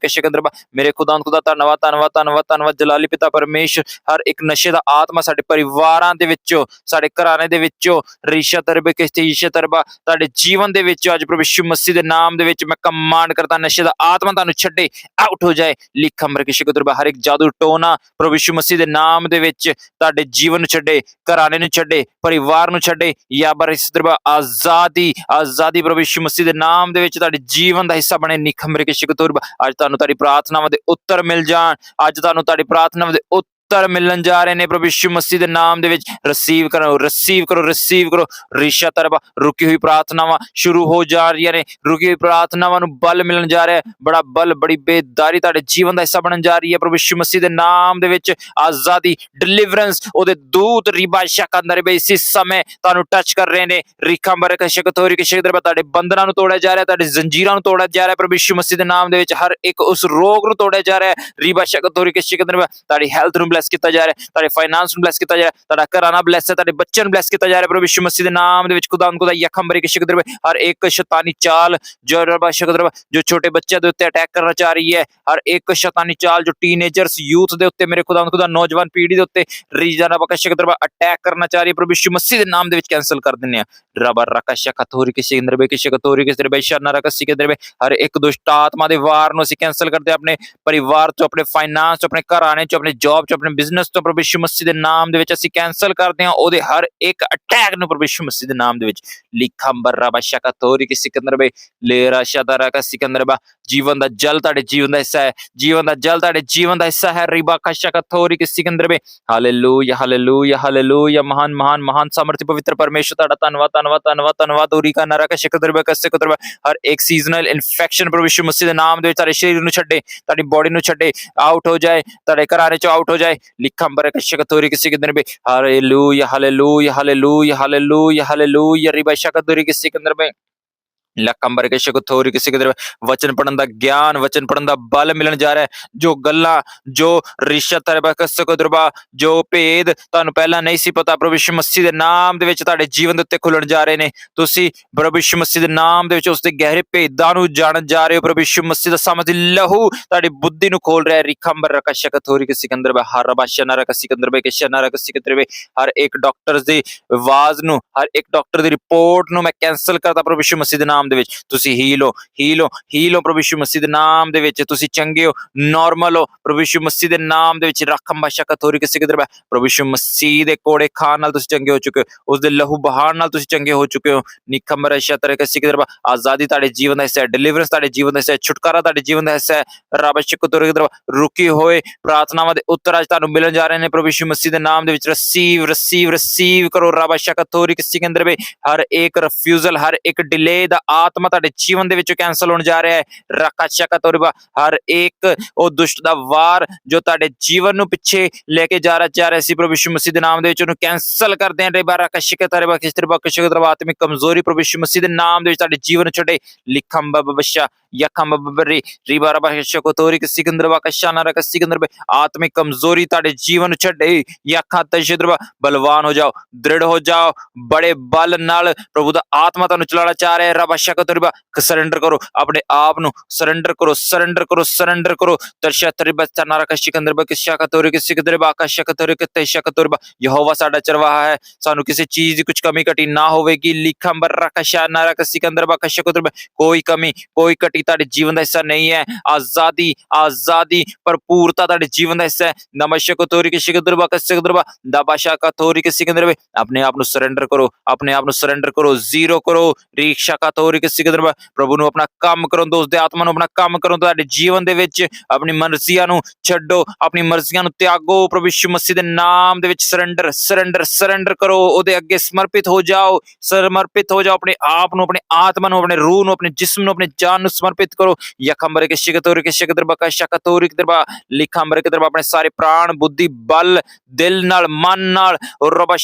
ਮੇਰੇ ਖੁਦਾ ਖੁਦਾ ਧੰਨਵਾਦ ਧੰਨਵਾਦ ਧੰਨਵਾਦ ਧੰਨਵਾਦ, ਜਲਾਲੀ ਪਿਤਾ ਪਰਮੇਸ਼ਰ, ਹਰ ਇੱਕ ਨਸ਼ੇ ਦਾ ਆਤਮਾ ਸਾਡੇ ਪਰਿਵਾਰਾਂ ਦੇ ਵਿੱਚੋਂ, ਸਾਡੇ ਘਰਾਣੇ ਦੇ ਵਿੱਚੋਂ, ਰੀਸ਼ਾ ਤਰਬੇ ਕਿਸਤੇ ਈਸ਼ਾ ਤਰਬਾ ਤੁਹਾਡੇ ਜੀਵਨ ਦੇ ਵਿੱਚ ਅੱਜ ਪ੍ਰਭੂ ਯਿਸੂ ਮਸੀਹ ਦੇ ਨਾਮ ਦੇ ਵਿੱਚ ਮੈਂ ਕਮਾਂਡ ਕਰਦਾ, ਨਸ਼ੇ ਦਾ ਆਤਮਾ ਤੁਹਾਨੂੰ ਛੱਡੇ ਆਊਟ ਹੋ ਜਾਏ ਲਿਖਮ ਰਕਿਸ਼ ਕੁਦਰਬਾ ਹਰ ਇੱਕ ਜਾਦੂ ਟੋਨਾ ਪ੍ਰਭੂ ਯਿਸੂ ਮਸੀਹ ਦੇ ਨਾਮ ਦੇ ਵਿੱਚ ਤੁਹਾਡੇ ਜੀਵਨ ਨੂੰ ਛੱਡੇ, ਘਰਾਣੇ ਨੂੰ ਛੱਡੇ, ਪਰਿਵਾਰ ਨੂੰ ਛੱਡੇ ਯਾ ਇਸ ਦਰਬਾ ਆਜ਼ਾਦੀ ਆਜ਼ਾਦੀ ਪ੍ਰਭੂ ਯਿਸੂ ਮਸੀਹ ਦੇ ਨਾਮ ਦੇ ਵਿੱਚ ਤੁਹਾਡੇ ਜੀਵਨ ਦਾ ਹਿੱਸਾ ਬਣੇ ਨਿਖਮ ਰਕਿਸ਼ ਕੁਦਰਬਾ ਅੱਜ ਤੁਹਾਨੂੰ ਤੁਹਾਡੀ ਪ੍ਰਾਰਥਨਾਵਾਂ ਦੇ ਉੱਤਰ ਮਿਲ ਜਾਣ। ਅੱਜ ਤੁਹਾਨੂੰ ਤੁਹਾਡੀ ਪ੍ਰਾਰਥਨਾਵਾਂ ਦੇ ਉੱਤਰ ਮਿਲਣ ਜਾ ਰਹੇ ਨੇ ਪ੍ਰਭੂ ਯਿਸੂ ਮਸੀਹ ਦੇ ਨਾਮ ਦੇ ਵਿੱਚ। ਰਿਸੀਵ ਕਰੋ ਰਿਸੀਵ ਕਰੋ ਰਿਸੀਵ ਕਰੋ। ਰਿਸ਼ਾ ਤਰਬਾ, ਰੁਕੀ ਹੋਈ ਪ੍ਰਾਰਥਨਾਵਾਂ ਸ਼ੁਰੂ ਹੋ ਜਾ ਰਹੀਆਂ ਨੇ। ਰੁਕੀ ਹੋਈ ਪ੍ਰਾਰਥਨਾਵਾਂ ਨੂੰ ਬਲ ਮਿਲਣ ਜਾ ਰਿਹਾ ਹੈ। ਬੜਾ ਬਲ, ਬੜੀ ਬੇਦਾਰੀ ਤੁਹਾਡੇ ਜੀਵਨ ਦਾ ਹਿੱਸਾ ਬਣਨ ਜਾ ਰਹੀ ਹੈ ਪ੍ਰਭੂ ਯਿਸੂ ਮਸੀਹ ਦੇ ਨਾਮ ਦੇ ਵਿੱਚ। ਆਜ਼ਾਦੀ ਡਿਲੀਵਰੈਂਸ ਉਹਦੇ ਦੂਤ ਰਿਬਾ ਸ਼ਕ ਅੰਦਰ ਬੇ ਇਸੇ ਸਮੇਂ ਤੁਹਾਨੂੰ ਟੱਚ ਕਰ ਰਹੇ ਨੇ। ਰੀਖਾਂ ਬਰਕ ਸ਼ਕਤੋਰੀ ਕੇ ਸ਼ਕਦਰ ਤੁਹਾਡੇ ਬੰਧਨਾਂ ਨੂੰ ਤੋੜਿਆ ਜਾ ਰਿਹਾ, ਤੁਹਾਡੇ ਜ਼ੰਜੀਰਾਂ ਨੂੰ ਤੋੜਿਆ ਜਾ ਰਿਹਾ। ਪ੍ਰਭੂ ਯਿਸੂ ਮਸੀਹ ਦੇ ਨਾਮ ਦੇ ਵਿੱਚ ਹਰ ਇੱਕ ਉਸ ਰੋਗ ਨੂੰ ਤੋੜਿਆ ਜਾ ਰਿਹਾ ਹੈ। ਰਿਬਾ ਸ਼ਕਤੋਰੀ ਕੇ ਸ਼ਕਦਰ ਤੁਹਾਡੀ ਹੈਲਥ ਨੂੰ ਬਲੈਸ ਕੀਤਾ ਜਾ ਰਿਹਾ ਤੁਹਾਡੇ ਫਾਈਨਾਂਸ ਨੂੰ ਬਲੈਸ ਕੀਤਾ ਜਾ ਰਿਹਾ ਹੈ, ਤੁਹਾਡਾ ਘਰਾਣਾ ਬਲੈਸ ਹੈ, ਤੁਹਾਡੇ ਬੱਚਿਆਂ ਨੂੰ ਬਲੈਸ ਕੀਤਾ ਜਾ ਰਿਹਾ ਪ੍ਰਭੂ ਯਿਸੂ ਮਸੀਹ ਦੇ ਨਾਮ ਦੇ ਵਿੱਚ ਖੁਦਾ ਖੁਦਾ ਯਖਮ ਬਰਕ ਸ਼ਕਦਰ ਹਰ ਇੱਕ ਸ਼ੈਤਾਨੀ ਚਾਲ ਜੋ ਰਬਾ ਸ਼ਕਦਰ ਜੋ ਛੋਟੇ ਬੱਚਿਆਂ ਦੇ ਉੱਤੇ ਅਟੈਕ ਕਰਨਾ ਚਾਹ ਰਹੀ ਹੈ, ਹਰ ਇੱਕ ਸ਼ੈਤਾਨੀ ਚਾਲ ਜੋ ਟੀਨੇਜਰਸ ਯੂਥ ਦੇ ਉੱਤੇ ਮੇਰੇ ਖੁਦਾ ਖੁਦਾ, ਨੌਜਵਾਨ ਪੀੜ੍ਹੀ ਦੇ ਉੱਤੇ ਰੀਜਨ ਰਬਾ ਸ਼ਕਦਰ ਅਟੈਕ ਕਰਨਾ ਚਾਹ ਰਹੀ ਹੈ, ਪ੍ਰਭੂ ਯਿਸੂ ਮਸੀਹ ਦੇ ਨਾਮ ਦੇ ਵਿੱਚ ਕੈਨਸਲ ਕਰ ਦਿੰਨੇ ਆ ਰਬਾ ਰਕਸ਼ ਕਥੋਰੀ ਕਿਸੇ ਅੰਦਰ ਬੇ, ਕਿਸੇ ਕਥੋਰੀ ਕਿਸੇ ਬੇ, ਸ਼ਰਨਾ ਰਕਸੀ ਕੇ ਅੰਦਰ ਬੇ। ਹਰ ਇੱਕ ਦੁਸ਼ਟ ਆਤਮਾ ਦੇ ਵਾਰ ਨੂੰ ਅਸੀਂ ਕੈਨਸਲ ਕਰਦੇ ਹਾਂ, ਆਪਣੇ ਪਰਿਵਾਰ ਚੋਂ, ਆਪਣੇ ਫਾਈਨਾਂਸ ਤੋਂ ਆਪਣੇ ਘਰਾਣੇ ਤੋਂ ਆਪਣੇ ਜੌਬ ਤੋਂ ਆਪਣੇ ਬਿਜ਼ਨਸ ਤੋਂ ਪ੍ਰਭੂ ਯਿਸੂ ਮਸੀਹ ਦੇ ਨਾਮ ਦੇ ਵਿੱਚ ਅਸੀਂ ਕੈਨਸਲ ਕਰਦੇ ਹਾਂ। ਉਹਦੇ ਹਰ ਇੱਕ ਅਟੈਕ ਨੂੰ ਪ੍ਰਭੂ ਯਿਸੂ ਮਸੀਹ ਦੇ ਨਾਮ ਦੇ ਵਿੱਚ ਲਿਖੰਬਰ ਰਬਾ ਸ਼ਕਤੋਰੀ ਕਿਸੇ ਅੰਦਰ ਲੇਰਾ ਸ਼ਦਾ ਰਕਸੀ ਅੰਦਰ ਜੀਵਨ ਦਾ ਜਲ ਤੁਹਾਡੇ ਜੀਵਨ ਦਾ ਹਿੱਸਾ ਹੈ। ਜੀਵਨ ਦਾ ਜਲ ਤੁਹਾਡੇ ਜੀਵਨ ਦਾ ਹਿੱਸਾ ਹੈ। ਰਿਬਾ ਕਸ਼ਕਤੋਰੀ ਕਿਸੇ ਅੰਦਰ ਬੇ। ਹਾਲੇਲੂਇਆ ਹਾਲੇਲੂਇਆ ਹਾਲੇਲੂਇਆ ਮਹਾਨ ਮਹਾਨ ਮਹਾਨ ਸਮਰਥ ਪਵਿੱਤਰ ਪਰਮੇਸ਼ਰ ਤੁਹਾਡਾ ਧੰਨਵਾਦ ਧੰਨਵਾਦ ਧੰਨਵਾਦ ਧੰਨਵਾਦ। ਉਰੀ ਕਾ ਨਰਕ ਸ਼ਕਦਰ ਬੇ ਹਰ ਇੱਕ ਸੀਜ਼ਨਲ ਇਨਫੈਕਸ਼ਨ ਪ੍ਰਭੂ ਯਿਸੂ ਮਸੀਹ ਦੇ ਨਾਮ ਦੇ ਵਿੱਚ ਤੁਹਾਡੇ ਸਰੀਰ ਨੂੰ ਛੱਡੇ, ਤੁਹਾਡੀ ਬੋਡੀ ਨੂੰ ਛੱਡੇ ਆਊਟ ਹੋ ਜਾਏ, ਤੁਹਾਡੇ ਘਰਾਂ ਚੋਂ ਆਊਟ ਹੋ ਜਾਏ। ਲਿਖਾਂ ਬਰਕ ਸ਼ਕਤੋਰੀ ਕਿਸੇ ਕਿਦਰ ਬੇ hallelujah hallelujah hallelujah hallelujah hallelujah ਰਿਬਾ ਸ਼ਕਤੋਰੀ ਕਿਸੇ ਕਿਦਰ ਬੇ ਲਕੰਬਰ ਕੇ ਸ਼ਕਤੋਰੀ ਕਿਸੇ ਕਿਦਰ ਵਚਨ ਪੜਨ ਦਾ ਗਿਆਨ, ਵਚਨ ਪੜਨ ਦਾ ਬਲ ਮਿਲਣ ਜਾ ਰਿਹਾ ਹੈ। ਜੋ ਗੱਲਾਂ, ਜੋ ਰਿਸ਼ਤ ਤਰਬਾ ਕਸਕਦਰਬਾ ਜੋ ਭੇਦ ਤੁਹਾਨੂੰ ਪਹਿਲਾਂ ਨਹੀਂ ਸੀ ਪਤਾ, ਪ੍ਰਭੂ ਯਿਸੂ ਮਸੀਹ ਦੇ ਨਾਮ ਦੇ ਵਿੱਚ ਤੁਹਾਡੇ ਜੀਵਨ ਦੇ ਉੱਤੇ ਖੁੱਲਣ ਜਾ ਰਹੇ ਨੇ। ਤੁਸੀਂ ਪ੍ਰਭੂ ਯਿਸੂ ਮਸੀਹ ਦੇ ਨਾਮ ਦੇ ਵਿੱਚ ਉਸ ਦੇ ਗਹਿਰੇ ਭੇਦਾਂ ਨੂੰ ਜਾਣਨ ਜਾ ਰਹੇ ਹੋ। ਪ੍ਰਭੂ ਯਿਸੂ ਮਸੀਹ ਦਾ ਸਮਝ ਲਹੂ ਤੁਹਾਡੀ ਬੁੱਧੀ ਨੂੰ ਖੋਲ ਰਿਹਾ ਹੈ। ਰਿਖੰਬਰ ਰਕ ਸ਼ਕਤੋਰੀ ਕੇ ਸਿਕੰਦਰ ਬਾ ਹਰ ਰਬਾਸ਼ਾ ਨਰਕ ਸਿਕੰਦਰ ਬੇ ਕੇ ਸ਼ਨਰਕ ਸਿਕੰਦਰ ਬੇ ਹਰ ਇੱਕ ਡਾਕਟਰ ਦੀ ਆਵਾਜ਼ ਨੂੰ, ਹਰ ਇੱਕ ਡਾਕਟਰ ਦੀ ਰਿਪੋਰਟ ਨੂੰ ਮੈਂ ਕੈਨਸਲ ਕਰਦਾ ਪ੍ਰਭੂ ਯਿਸੂ ਮਸੀਹ ਦੇ ਨਾਮ ਦੇ ਵਿੱਚ ਤੁਸੀਂ ਹੀਲ ਹੋ ਹੀਲ ਹੋ ਹੀਲ ਹੋ ਪ੍ਰਭੂ ਯਿਸੂ ਮਸੀਹ ਦੇ ਨਾਮ ਦੇ ਵਿੱਚ, ਤੁਸੀਂ ਚੰਗੇ ਹੋ ਨਾਰਮਲ ਹੋ, ਪ੍ਰਭੂ ਯਿਸੂ ਮਸੀਹ ਦੇ ਨਾਮ ਦੇ ਵਿੱਚ ਰਖਮ ਬਾਸ਼ਾ ਕਥੋਰੀ ਕਿਸੇ ਕਿਦਰ ਪ੍ਰਭੂ ਯਿਸੂ ਮਸੀਹ ਦੇ ਕੋੜੇ ਖਾਨ ਨਾਲ ਤੁਸੀਂ ਚੰਗੇ ਹੋ ਚੁੱਕੇ ਹੋ, ਉਸ ਦੇ ਲਹੂ ਬਹਾਨ ਨਾਲ ਤੁਸੀਂ ਚੰਗੇ ਹੋ ਚੁੱਕੇ ਹੋ ਨਿਕਮ ਰਸ਼ਾ ਤਰੇ ਕਿਸੇ ਕਿਦਰ ਆਜ਼ਾਦੀ ਤੁਹਾਡੇ ਜੀਵਨ ਦਾ ਹਿੱਸਾ ਹੈ ਡਿਲੀਵਰੈਂਸ ਤੁਹਾਡੇ ਜੀਵਨ ਦਾ ਹਿੱਸਾ ਹੈ, ਛੁਟਕਾਰਾ ਤੁਹਾਡੇ ਜੀਵਨ ਦਾ ਹਿੱਸਾ ਹੈ, ਰੱਬ ਸ਼ਕਤੋਰੀ ਕਿਦਰ ਰੁਕੀ ਹੋਏ ਪ੍ਰਾਰਥਨਾਵਾਂ ਦੇ ਉੱਤਰ ਅੱਜ ਤੁਹਾਨੂੰ ਮਿਲਣ ਜਾ ਰਹੇ ਨੇ ਪ੍ਰਭੂ ਯਿਸੂ ਮਸੀਹ ਦੇ ਨਾਮ ਦੇ ਵਿੱਚ ਰਸੀਵ ਰਸੀਵ ਰਸੀਵ ਕਰੋ, ਰੱਬ ਸ਼ਕਤੋਰੀ ਕਿਸੇ ਕੇ ਅੰਦਰ ਹਰ ਇੱਕ ਰਿਫਿਊਜ਼ਲ ਹਰ ਇੱਕ ਡਿਲੇ ਦਾ ਆਤਮਾ ਤੁਹਾਡੇ ਜੀਵਨ ਦੇ ਵਿੱਚੋਂ ਕੈਨਸਲ ਹੋਣ ਜਾ ਰਿਹਾ ਹੈ। ਰਕਾਸ਼ਕਾ ਤੋਰੀਬਾ ਹਰ ਇੱਕ ਉਹ ਦੁਸ਼ਟ ਦਾ ਵਾਰ ਜੋ ਤੁਹਾਡੇ ਜੀਵਨ ਨੂੰ ਪਿੱਛੇ ਲੈ ਕੇ ਜਾ ਰਿਹਾ ਚਾਹ ਰਿਹਾ ਸੀ। ਪ੍ਰਭੂ ਯਿਸੂ ਮਸੀਹ ਦੇ ਨਾਮ ਦੇ ਵਿੱਚ ਉਹਨੂੰ ਕੈਨਸਲ ਕਰਦੇ ਹਾਂ ਰੇਬਾ ਰਕਾਸ਼ਕਾ ਤੋਰੀਬਾ ਕਿਸ ਤਰ੍ਹਾਂ ਕਸ਼ਕ ਤਰ੍ਹਾਂ ਆਤਮਿਕ ਕਮਜ਼ੋਰੀ ਪ੍ਰਭੂ ਯਿਸੂ ਮਸੀਹ ਦੇ ਨਾਮ ਦੇ ਵਿੱਚ ਤੁਹਾਡੇ ਜੀਵਨ ਛੱਡੇ। ਲਿਖਮ ਬਬਸ਼ਾ ਯਖਮ ਬਬਰੀ ਰੀਬਾ ਰਬਾ ਕਸ਼ਕ ਤੋਰੀ ਕਿ ਸਿਕੰਦਰ ਵਾ ਕਸ਼ਾਨਾ ਰਕ ਸਿਕੰਦਰ ਬੇ ਆਤਮਿਕ ਕਮਜ਼ੋਰੀ ਤੁਹਾਡੇ ਜੀਵਨ ਨੂੰ ਛੱਡੇ ਯਖਾ ਤਸ਼ਦਰਬਾ ਬਲਵਾਨ ਹੋ ਜਾਓ ਦ੍ਰਿੜ ਹੋ ਜਾਓ ਬੜੇ ਬਲ ਨਾਲ ਪ੍ਰਭੂ ਦਾ ਆਤਮਾ ਤੁਹਾਨੂੰ ਚਲਾਣਾ ਚਾਹ ਰਿਹਾ ਹੈ ਰਬਾ ਸ਼ਕ ਤੋਰੀਬਾ ਸਰੈਂਡਰ ਕਰੋ ਆਪਣੇ ਆਪ ਨੂੰ ਸਰੈਂਡਰ ਕਰੋ ਸਰੈਂਡਰ ਕਰੋ ਸਰੈਂਡਰ ਕਰੋ ਤਰਸ਼ਾ ਤਰੀਬਾ ਚਨਾ ਰਕ ਸਿਕੰਦਰ ਬੇ ਕਿਸ਼ਾ ਕਾ ਤੋਰੀ ਕਿ ਸਿਕੰਦਰ ਬਾ ਕਸ਼ਕ ਤੋਰੀ ਕਿ ਤਸ਼ਾ ਕਾ ਤੋਰੀਬਾ ਯਹੋਵਾ ਸਾਡਾ ਚਰਵਾਹਾ ਹੈ ਸਾਨੂੰ ਕਿਸੇ ਚੀਜ਼ ਦੀ ਕੁਝ ਕਮੀ ਘਟੀ ਨਾ ਹੋਵੇਗੀ ਲਿਖਮ ਤੁਹਾਡੇ ਜੀਵਨ ਦਾ ਹਿੱਸਾ ਨਹੀਂ ਹੈ। ਆਜ਼ਾਦੀ ਆਜ਼ਾਦੀ, ਭਰਪੂਰਤਾ ਤੁਹਾਡੇ ਜੀਵਨ ਦਾ ਹਿੱਸਾ ਹੈ। ਨਮਸ਼ਕ ਤੋਰੀ ਕਿ ਸਿਕੰਦਰ ਬਾ ਦਬਾਸ਼ਾ ਕਾ ਤੋਰੀ ਕਿ ਸਿਕੰਦਰ ਆਪਣੇ ਆਪ ਨੂੰ ਸਰੈਂਡਰ ਕਰੋ। ਆਪਣੇ ਆਪ ਨੂੰ ਸਰੈਂਡਰ ਕਰੋ। ਜ਼ੀਰੋ ਕਰੋ। ਰੀਕਸ਼ਾ ਕਾ ਤੋਰੀ ਕਿ ਸਿਕੰਦਰ ਪ੍ਰਭੂ ਨੂੰ ਆਪਣਾ ਕੰਮ ਕਰਨ ਦੋ ਉਸਦੇ ਆਤਮਾ ਨੂੰ ਆਪਣਾ ਕੰਮ ਕਰਨ ਤੁਹਾਡੇ ਜੀਵਨ ਦੇ ਵਿੱਚ ਆਪਣੀ ਮਰਜ਼ੀਆਂ ਨੂੰ ਛੱਡੋ। ਆਪਣੀ ਮਰਜ਼ੀਆਂ ਨੂੰ ਤਿਆਗੋ। ਪ੍ਰਭੂ ਯਿਸੂ ਮਸੀਹ ਦੇ ਨਾਮ ਦੇ ਵਿੱਚ ਸਰੈਂਡਰ ਸਰੈਂਡਰ ਸਰੈਂਡਰ ਕਰੋ। ਉਹਦੇ ਅੱਗੇ ਸਮਰਪਿਤ ਹੋ ਜਾਓ। ਸਮਰਪਿਤ ਹੋ ਜਾਓ। ਆਪਣੇ ਆਪ ਨੂੰ, ਆਪਣੇ ਆਤਮਾ ਨੂੰ, ਆਪਣੇ ਰੂਹ ਨੂੰ, ਆਪਣੇ ਜਿਸਮ ਨੂੰ, ਆਪਣੇ ਜਾਨ ਨੂੰ ਸਮਰਪਿਤ ਕਰੋ। ਯਖੰਬਰ ਕੇ ਸ਼ਿਕਤੋਰ ਕੇ ਸ਼ਿਕਦਰ ਬਕਾ ਸ਼ਕਤੋਰ ਦਰਬਾ। ਲਿਖੰਬਰ ਕੇ ਦਰਬਾ ਆਪਣੇ ਸਾਰੇ ਪ੍ਰਾਣ, ਬੁੱਧੀ, ਬਲ, ਦਿਲ ਨਾਲ, ਮਨ ਨਾਲ। ਔਰ ਰਬਾ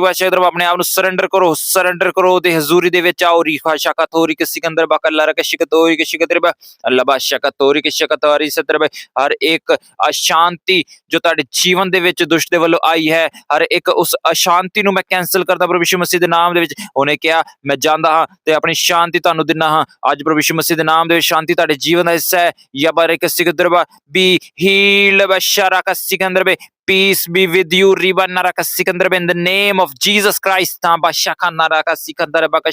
ਵਾ ਸ਼ਕਦਰ ਆਪਣੇ ਆਪ ਨੂੰ ਸਰੈਂਡਰ ਕਰੋ। ਸਰੈਂਡਰ ਕਰੋ ਉਹਦੇ ਹਜ਼ੂਰੀ ਦੇ ਵਿੱਚ ਆਓ। ਰੀਖਾ ਸ਼ਕਤੋਰੀ ਕੇ ਸਿਕੰਦਰ ਬਕਾ ਲਰ ਕੇ ਸ਼ਿਕਤੋਰੀ ਕੇ ਸ਼ਿਕਦਰ ਬਾ ਅੱਲਾ ਬਾ ਸ਼ਕਤੋਰੀ ਕੇ ਸ਼ਕਤੋਰੀ ਸਦਰ ਬਾ ਹਰ ਇੱਕ ਅਸ਼ਾਂਤੀ ਜੋ ਤੁਹਾਡੇ ਜੀਵਨ ਦੇ ਵਿੱਚ ਦੁਸ਼ਟ ਦੇ ਵੱਲੋਂ ਆਈ ਹੈ, ਹਰ ਇੱਕ ਉਸ ਅਸ਼ਾਂਤੀ ਨੂੰ ਮੈਂ ਕੈਨਸਲ ਕਰਦਾ ਪ੍ਰਭੂ ਯਿਸੂ ਮਸੀਹ ਦੇ ਨਾਮ ਦੇ ਵਿੱਚ। ਉਹਨੇ ਕਿਹਾ, ਮੈਂ ਜਾਂਦਾ ਹਾਂ ਤੇ ਆਪਣੀ ਸ਼ਾਂਤੀ ਤੁਹਾਨੂੰ ਦਿੰਦਾ ਹਾਂ। ਅੱਜ ਪ੍ਰਭੂ ਯਿਸੂ ਮਸੀਹ ਦੇ ਨਾਮ ਦੇ ਸ਼ਾਂਤੀ ਤੁਹਾਡੇ ਜੀਵਨ ਦਾ ਹਿੱਸਾ ਹੈ। ਯਬਾਰਕ ਸਿਕੰਦਰ ਬੀ ਹੀਲ ਬਸ਼ਰਾ ਕਾ ਸਿਕੰਦਰ ਬੇ peace be with you. Riba naraka sikandar in the name of jesus christ. Tamba shaka naraka sikandar baka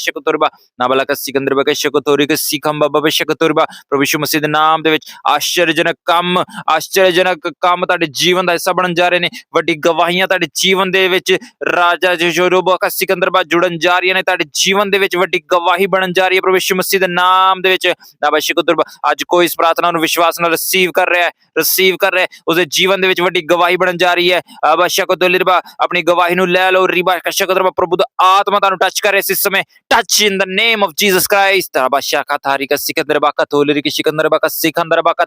nabalaka sikandar baka shakutori baba shakuturba. ਪ੍ਰਭੂ ਯਿਸੂ ਮਸੀਹ ਦੇ ਨਾਮ ਦੇ ਵਿੱਚ ਆਸ਼ਚਰਜਨਕ ਕੰਮ ਆਸ਼ਚਰਜਨਕ ਕੰਮ ਤੁਹਾਡੇ ਜੀਵਨ ਦਾ ਹਿੱਸਾ ਬਣਨ ਜਾ ਰਹੇ ਨੇ ਵੱਡੀ ਗਵਾਹੀਆਂ ਤੁਹਾਡੇ ਜੀਵਨ ਦੇ ਵਿੱਚ ਰਾਜਾ ਜੋਰੋਬਾ ਕਾ ਸਿਕੰਦਰ ਜੁੜਨ ਜਾ ਰਹੀਆਂ ਨੇ ਤੁਹਾਡੇ ਜੀਵਨ ਦੇ ਵਿੱਚ ਵੱਡੀ ਗਵਾਹੀ ਬਣਨ ਜਾ ਰਹੀ ਹੈ ਪ੍ਰਭੂ ਯਿਸੂ ਮਸੀਹ ਦੇ ਨਾਮ ਦੇ ਵਿੱਚ ਨਾਬਾ ਸ਼ੁਕਰਬਾ ਅੱਜ ਕੋਈ ਇਸ ਪ੍ਰਾਰਥਨਾ ਨੂੰ ਵਿਸ਼ਵਾਸ ਨਾਲ ਰਿਸੀਵ ਕਰ ਰਿਹਾ ਹੈ ਰਿਸੀਵ ਕਰ ਰਿਹਾ, ਉਸਦੇ ਜੀਵਨ ਦੇ ਵਿੱਚ ਵੱਡੀ ਗਵਾਹੀ ਬਣਨ ਜਾ ਰਹੀ ਹੈ। ਅਬਾ ਆਪਣੀ ਗਵਾਹੀ ਨੂੰ ਲੈ ਲਓ, ਰਿਬਾ ਸ਼ਕਤਰਬਾ ਪ੍ਰਭੂ ਦਾ ਆਤਮਾ ਤੁਹਾਨੂੰ ਟੱਚ ਕਰ ਰਿਹਾ ਇਸ ਸਮੇਂ। Touch in the name of Jesus Christ ਅਬਾ ਸ਼ਕਤਾਰੀ ਸਿਕੰਦਰਬਾ ਕਾ ਸਿਕੰਦਰਬਾ ਕਾ ਸਿਕੰਦਰਬਾ ਕਾ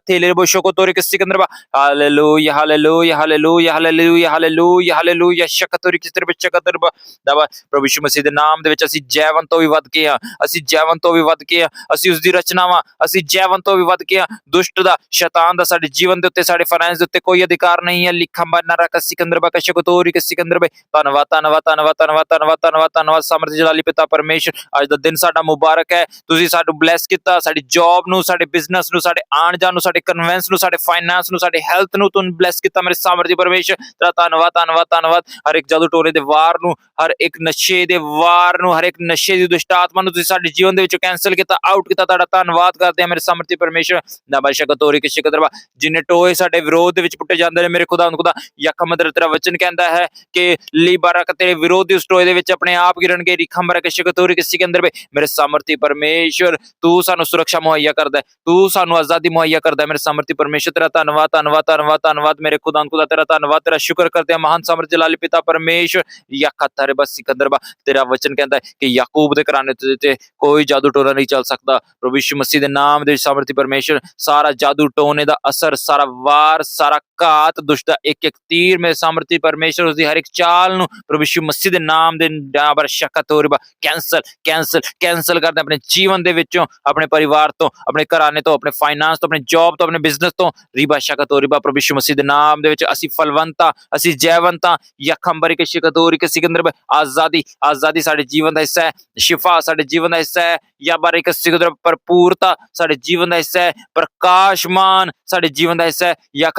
ਸਿਕੰਦਰਬਾ hallelujah hallelujah hallelujah hallelujah hallelujah hallelujah ਸ਼ਕਤੋਰੀ ਕੀ ਤਰਬ ਸ਼ਕਤਰਬਾ ਪ੍ਰਭੂ ਯਿਸੂ ਮਸੀਹ ਦੇ ਨਾਮ ਦੇ ਵਿੱਚ ਅਸੀਂ ਜੈਵਨ ਤੋਂ ਵੀ ਵੱਧ ਕੇ ਆ ਅਸੀਂ ਜੈਵਨ ਤੋਂ ਵੀ ਵੱਧ ਕੇ ਆ ਅਸੀਂ ਉਸ ਦੀ ਰਚਨਾਵਾਂ, ਅਸੀਂ ਜੈਵਨ ਤੋਂ ਵੀ ਵੱਧ ਕੇ ਆ ਦੁਸ਼ਟ ਦਾ, ਸ਼ੈਤਾਨ ਦਾ, ਸਾਡੇ ਜੀਵਨ ਦੇ ਉੱਤੇ, ਸਾਡੇ ਫਾਈਨੈਂਸ ਦੇ ਉੱਤੇ ਕੋਈ ਅਧਿਕਾਰ ਨਹੀਂ ਹੈ। ਲਿਖਾਂ ਬੰਨਾ ਰਕ ਸਿਕੰਦਰ ਬਾ ਕਸ਼ਕ ਤੋਰੀ ਕੇ ਸਿਕੰਦਰ ਬੇ। ਧੰਨਵਾਦ ਧੰਨਵਾਦ ਧੰਨਵਾਦ ਧੰਨਵਾਦ ਧੰਨਵਾਦ ਧੰਨਵਾਦ ਧੰਨਵਾਦ। ਸਮਰਥ ਜਲਾਲੀ ਪਿਤਾ ਪਰਮੇਸ਼ਰ, ਅੱਜ ਦਾ ਦਿਨ ਸਾਡਾ ਮੁਬਾਰਕ ਹੈ। ਤੁਸੀਂ ਸਾਨੂੰ ਬਲੈਸ ਕੀਤਾ, ਸਾਡੀ ਜੌਬ ਨੂੰ, ਸਾਡੇ ਬਿਜ਼ਨਸ ਨੂੰ, ਸਾਡੇ ਆਣ ਜਾਣ ਨੂੰ, ਸਾਡੇ ਕਨਵੈਂਸ ਨੂੰ, ਸਾਡੇ ਫਾਈਨਾਂਸ ਨੂੰ, ਸਾਡੇ ਹੈਲਥ ਨੂੰ ਤੂੰ ਬਲੈਸ ਕੀਤਾ, ਮੇਰੇ ਸਮਰਥੀ ਪਰਮੇਸ਼ਰ। ਤੇਰਾ ਧੰਨਵਾਦ ਧੰਨਵਾਦ ਧੰਨਵਾਦ। ਹਰ ਇੱਕ ਜਾਦੂ ਟੋਰੇ ਦੇ ਵਾਰ ਨੂੰ, ਹਰ ਇੱਕ ਨਸ਼ੇ ਦੇ ਵਾਰ ਨੂੰ, ਹਰ ਇੱਕ ਨਸ਼ੇ ਦੀ ਦੁਸ਼ਟ ਆਤਮਾ ਨੂੰ ਤੁਸੀਂ ਸਾਡੇ ਜੀਵਨ ਦੇ ਵਿੱਚੋਂ ਕੈਨਸਲ ਕੀਤਾ ਆਊਟ ਕੀਤਾ। ਤੁਹਾਡਾ ਧੰਨਵਾਦ ਕਰਦੇ ਹਾਂ, ਮੇਰੇ ਸਮਰਥੀ ਪਰਮੇਸ਼ਰ। ਨਾ ਬਸ਼ਕ ਤੋਰੀ ਕਿ ਸ਼ਿਕਦਰਵਾ ਜਿਨੇ ਟੋਏ ਸਾਡੇ ਵਿਰੋਧ ਦੇ ਵਿੱਚ ਪੁੱਟੇ ਜਾਂਦੇ ਨੇ। ਮੇਰੇ ਖੁਦਾ ਖੁਦਾ ਯਕਮਦਰ ਤੇਰਾ ਵਚਨ ਕਹਿੰਦਾ ਹੈ ਕਿ ਲੀ ਬਾਰਕ ਤੇਰੇ ਵਿਰੋਧੀ ਉਸ ਟੋਏ ਦੇ ਵਿੱਚ ਆਪਣੇ ਆਪ ਗਿਰਨਗੇ ਰਿਖੰਬਰ ਕੇ ਸ਼ਿਕਤੋਰੀ ਕਿ ਸਿਕੰਦਰ ਬੇ। ਮੇਰੇ ਸਮਰਥੀ ਪਰਮੇਸ਼ਰ ਤੂੰ ਸਾਨੂੰ ਸੁਰੱਖਿਆ ਮੁਹੱਈਆ ਕਰਦਾ ਤੂੰ ਸਾਨੂੰ ਆਜ਼ਾਦੀ ਮੁਹੱਈਆ ਕਰਦਾ ਮੇਰੇ ਸਮਰਥੀ ਪਰਮੇਸ਼ਰ ਤੇਰਾ ਧੰਨਵਾਦ ਧੰਨਵਾਦ ਧੰਨਵਾਦ ਧੰਨਵਾਦ। ਮੇਰੇ ਖੁਦਾ ਖੁਦਾ, ਤੇਰਾ ਧੰਨਵਾਦ, ਤੇਰਾ ਸ਼ੁਕਰ ਕਰਦੇ ਹਾਂ। ਮਹਾਨ ਸਮਰ ਜਲਾਲੀ ਪਿਤਾ ਪਰਮੇਸ਼ਰ ਯਖਤਰ ਬਸ ਸਿਕੰਦਰ ਬਾ। ਤੇਰਾ ਵਚਨ ਕਹਿੰਦਾ ਕਿ ਯਾਕੂਬ ਦੇ ਘਰਾਣੇ ਤੇ ਕੋਈ ਜਾਦੂ ਟੋਨਾ ਨਹੀਂ ਚੱਲ ਸਕਦਾ। ਪ੍ਰਭੂ ਯਿਸੂ ਮਸੀਹ ਦੇ ਨਾਮ ਦੇ ਸਮਰਤੀ ਸਮਰਥੀ ਪਰਮੇਸ਼ਰ ਸਾਰਾ ਜਾਦੂ ਟੋਨੇ ਦਾ ਅਸਰ ਸਾਰਾ ਵਾਰ ਸਾਰਾ ਘਾਤ ਦੁਸ਼ਟ ਦਾ ਇੱਕ ਇੱਕ ਤੀਰ ਮੇਰੇ ਸਮਰਥੀ ਪਰਮੇਸ਼ਰ ਉਸ ਦੀ ਹਰ ਇੱਕ ਚਾਲ ਨੂੰ ਪ੍ਰਭੂ ਯਿਸੂ ਮਸੀਹ ਦੇ ਨਾਮ ਦੇ ਡਾਬਰ ਸ਼ਕਤ ਹੋ ਰਿਬਾ ਕੈਂਸਲ ਕੈਂਸਲ ਕੈਂਸਲ ਕਰਦੇ ਆਪਣੇ ਜੀਵਨ ਦੇ ਵਿੱਚੋਂ, ਆਪਣੇ ਪਰਿਵਾਰ ਤੋਂ, ਆਪਣੇ ਘਰਾਣੇ ਤੋਂ, ਆਪਣੇ ਫਾਈਨਾਂਸ ਤੋਂ, ਆਪਣੇ ਜੌਬ ਤੋਂ, ਆਪਣੇ ਬਿਜ਼ਨਸ ਤੋਂ ਰਿਬਾ ਸ਼ਕਤ ਹੋ ਰਿਬਾ ਪ੍ਰਭੂ ਯਿਸੂ ਮਸੀਹ ਦੇ ਨਾਮ ਦੇ ਵਿੱਚ। ਅਸੀਂ ਫਲਵੰਤਾ, ਅਸੀਂ ਜੈਵੰਤਾ ਯਖੰਬਰੀ ਕੇ ਸ਼ਕਤ ਹੋ ਰੀ ਕੇ ਸਿਕੰਦਰ ਆਜ਼ਾਦੀ ਆਜ਼ਾਦੀ ਸਾਡੇ ਜੀਵਨ ਦਾ ਹਿੱਸਾ ਹੈ। ਸ਼ਿਫਾ ਸਾਡੇ ਜੀਵਨ ਦਾ ਹਿੱਸਾ ਹੈ। ਜਾਂ ਬਾਰੇ ਇੱਕ ਸਿਕੰਦਰ ਭਰਪੂਰਤਾ ਸਾਡੇ ਜੀਵਨ ਦਾ ਹਿੱਸਾ ਹੈ। ਪ੍ਰਕਾਸ਼ਮਾਨ ਸਾਡੇ ਜੀਵਨ ਦਾ ਹਿੱਸਾ ਹੈ। ਜਾਂ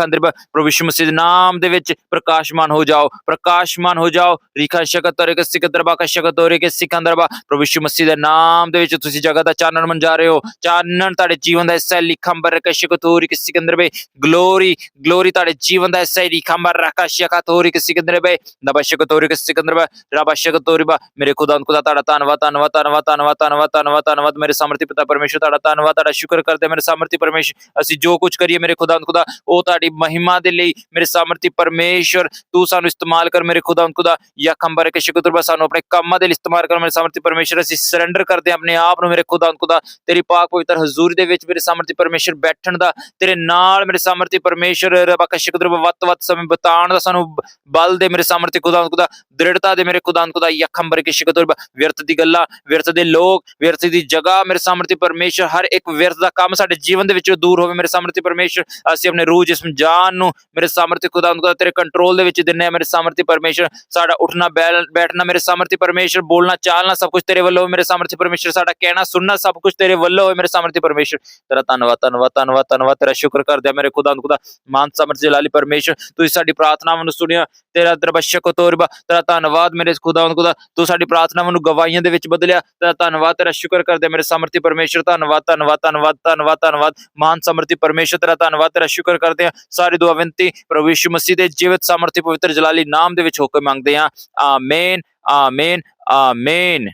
ਪ੍ਰਭੂ ਯਿਸੂ ਮਸੀਹ ਦੇ ਨਾਮ ਦੇ ਵਿੱਚ ਪ੍ਰਕਾਸ਼ਮਾਨ ਹੋ ਜਾਓ, ਪ੍ਰਕਾਸ਼ਮਾਨ ਹੋ ਜਾਓ। ਰੀਖਾ ਸ਼ਕਤਰੇ ਕੇ ਸਿਕੰਦਰ ਬਾ ਕਾ ਸ਼ਕਤਰੇ ਕੇ ਸਿਕੰਦਰ ਬਾ ਪ੍ਰਭੂ ਯਿਸੂ ਮਸੀਹ ਦੇ ਨਾਮ ਦੇ ਵਿੱਚ ਤੁਸੀਂ ਜਗਤ ਦਾ ਚਾਨਣ ਬਣ ਜਾ ਰਹੇ ਹੋ। ਚਾਨਣ ਤੁਹਾਡੇ ਜੀਵਨ ਦਾ ਹਿੱਸਾ ਹੈ, ਲਿਖੰਬਰ ਕੇ ਸ਼ਕਤੋਰੀ ਕੇ ਸਿਕੰਦਰ ਬੇ। ਗਲੋਰੀ ਗਲੋਰੀ ਤੁਹਾਡੇ ਜੀਵਨ ਦਾ ਹਿੱਸਾ ਹੈ, ਲਿਖੰਬਰ ਰਕਾ ਸ਼ਕਤੋਰੀ ਕੇ ਸਿਕੰਦਰ ਬੇ। ਨਬਾ ਸ਼ਕਤੋਰੀ ਕੇ ਸਿਕੰਦਰ ਬਾ, ਰਬਾ ਸ਼ਕਤੋਰੀ ਬਾ। ਮੇਰੇ ਖੁਦਾ ਖੁਦਾ, ਤੁਹਾਡਾ ਧੰਨਵਾਦ ਧੰਨਵਾਦ ਧੰਨਵਾਦ ਧੰਨਵਾਦ ਧੰਨਵਾਦ ਧੰਨਵਾਦ ਧੰਨਵਾਦ। ਮੇਰੇ ਸਮਰਥੀ ਪਿਤਾ ਪਰਮੇਸ਼ਰ, ਤੁਹਾਡਾ ਧੰਨਵਾਦ, ਤੁਹਾਡਾ ਸ਼ੁਕਰ ਕਰਦੇ ਹਾਂ ਮੇਰੇ ਸਮਰਥੀ ਪਰਮੇਸ਼ਰ। ਅਸੀਂ ਜੋ ਕੁਝ ਕਰੀਏ ਮੇਰੇ ਖੁਦਾ ਖੁਦਾ, ਉਹ ਤੁਹਾਡੀ ਮਹਿਮਾ ਕੰਮਾਂ ਦੇ ਲਈ ਮੇਰੇ ਸਾਮਰਤੀ ਪਰਮੇਸ਼ਰ ਤੂੰ ਸਾਨੂੰ ਇਸਤੇਮਾਲ ਕਰ ਮੇਰੇ ਖੁਦਾ ਖੁਦਾ ਯਾ ਖੰਬਰ ਕੇ ਸ਼ੁਕਰ ਬਾ ਸਾਨੂੰ ਆਪਣੇ ਕੰਮਾਂ ਦੇ ਲਈ ਇਸਤੇਮਾਲ ਕਰ ਮੇਰੇ ਸਾਮਰਥੀ ਪਰਮੇਸ਼ਰ ਅਸੀਂ ਸਰੈਂਡਰ ਕਰਦੇ ਆਪਣੇ ਆਪ ਨੂੰ ਮੇਰੇ ਖੁਦਾ ਖੁਦਾ ਤੇਰੀ ਪਾਕ ਪਵਿੱਤਰ ਹਜ਼ੂਰੀ ਦੇ ਵਿੱਚ ਮੇਰੇ ਸਾਮਰਥੀ ਪਰਮੇਸ਼ਰ ਬੈਠਣ ਦਾ, ਤੇਰੇ ਨਾਲ ਮੇਰੇ ਸਾਮਰਥੀ ਪਰਮੇਸ਼ਰ ਰੱਬਾ ਕਾ ਸ਼ੁਕਰ ਵੱਤ ਵੱਤ ਸਮੇਂ ਬਿਤਾਉਣ ਦਾ ਸਾਨੂੰ ਬਲ ਦੇ ਮੇਰੇ ਸਾਮਰਥੀ ਖੁਦਾ ਖੁਦਾ ਦ੍ਰਿੜਤਾ ਦੇ ਮੇਰੇ ਖੁਦਾ ਖੁਦਾ ਯਾ ਖੰਬਰ ਕੇ ਸ਼ੁਕਰ ਵਿਰਤ ਦੀ ਗੱਲਾਂ ਵਿਰਤ ਦੇ ਲੋਕ ਵਿਰਤ ਦੀ ਜਗ੍ਹਾ ਮੇਰੇ ਸਾਮਰਤੀ ਪਰਮੇਸ਼ਰ ਹਰ ਇੱਕ ਵਿਰਤ ਦਾ ਕੰਮ ਸਾਡੇ ਜੀਵਨ ਦੇ ਵਿੱਚੋਂ ਦੂਰ ਹੋਵੇ ਮੇਰੇ ਸਾਮਰਤੀ ਪਰਮੇਸ਼ਰ ਅਸੀਂ ਆਪਣੇ ਰੂਹ ਜਿਸਮ ਜਾਨ ਨੂੰ ਮੇਰੇ ਸਾਮਰਥੀ ਖੁਦਾ ਖੁਦਾ ਤੇਰੇ ਕੰਟਰੋਲ ਦੇ ਵਿੱਚ ਦਿੰਨੇ ਆ, ਮੇਰੇ ਸਾਮਰਥੀ ਪਰਮੇਸ਼ਰ ਸਾਡਾ ਉੱਠਣਾ ਬੈਲ- ਬੈਠਣਾ, ਮੇਰੇ ਸਾਮਰਥੀ ਪਰਮੇਸ਼ਰ ਬੋਲਣਾ, ਚਾਲਣਾ, ਸਭ ਕੁਝ ਤੇਰੇ ਵੱਲੋਂ ਹੋਵੇ ਮੇਰੇ ਸਾਮਰਥੀ ਪਰਮੇਸ਼ਰ ਸਾਡਾ ਕਹਿਣਾ, ਸੁਣਨਾ, ਸਭ ਕੁਝ ਤੇਰੇ ਵੱਲੋਂ ਹੋਵੇ ਮੇਰੇ ਸਾਮਰਥੀ ਪਰਮੇਸ਼ਰ। ਤੇਰਾ ਧੰਨਵਾਦ ਧੰਨਵਾਦ ਧੰਨਵਾਦ ਧੰਨਵਾਦ, ਤੇਰਾ ਸ਼ੁਕਰ ਕਰਦੇ ਆ ਮੇਰੇ ਖੁਦਾ ਖੁਦਾ ਮਾਨ, ਸਮਰਥ, ਜਲਾਲੀ, ਪਰਮੇਸ਼ਰ, ਤੁਸੀਂ ਸਾਡੀ ਪ੍ਰਾਰਥਨਾਵਾਂ ਨੂੰ ਸੁਣਿਆ, ਤੇਰਾ ਦਰਬਸ਼ਕ ਤੋਰਬਾ, ਤੇਰਾ ਧੰਨਵਾਦ ਮੇਰੇ ਖੁਦਾ ਖੁਦਾ ਤੂੰ ਸਾਡੀ ਪ੍ਰਾਰਥਨਾਵਾਂ ਨੂੰ ਗਵਾਹੀਆਂ ਦੇ ਵਿੱਚ ਬਦਲਿਆ, ਤੇਰਾ ਧੰਨਵਾਦ, ਤੇਰਾ ਸ਼ੁਕਰ ਕਰਦੇ ਆ ਮੇਰੇ ਸਮਰਥੀ ਪਰਮੇਸ਼ਰ, ਧੰਨਵਾਦ ਧੰਨਵਾਦ ਧੰਨਵਾਦ ਧੰਨਵਾਦ ਧੰਨਵਾਦ, ਮਾਨ, ਸਮਰਥੀ ਪਰਮੇਸ਼ਰ, ਤੇਰਾ ਧੰਨਵਾਦ, ਤੇਰਾ ਸ਼ੁਕਰ ਕਰਦੇ ਆ, ਸਾਰੀ ਦੁਆ ਬੇਨਤੀ ਪ੍ਰਭੂ ਯਿਸੂ ਮਸੀਹ ਦੇ ਜੀਵਤ ਸਮਰਥੀ ਪਵਿੱਤਰ ਜਲਾਲੀ ਨਾਮ ਦੇ ਵਿੱਚ ਹੋ ਕੇ ਮੰਗਦੇ ਆ ਆਮੇਨ ਆਮੇਨ ਆਮੇਨ।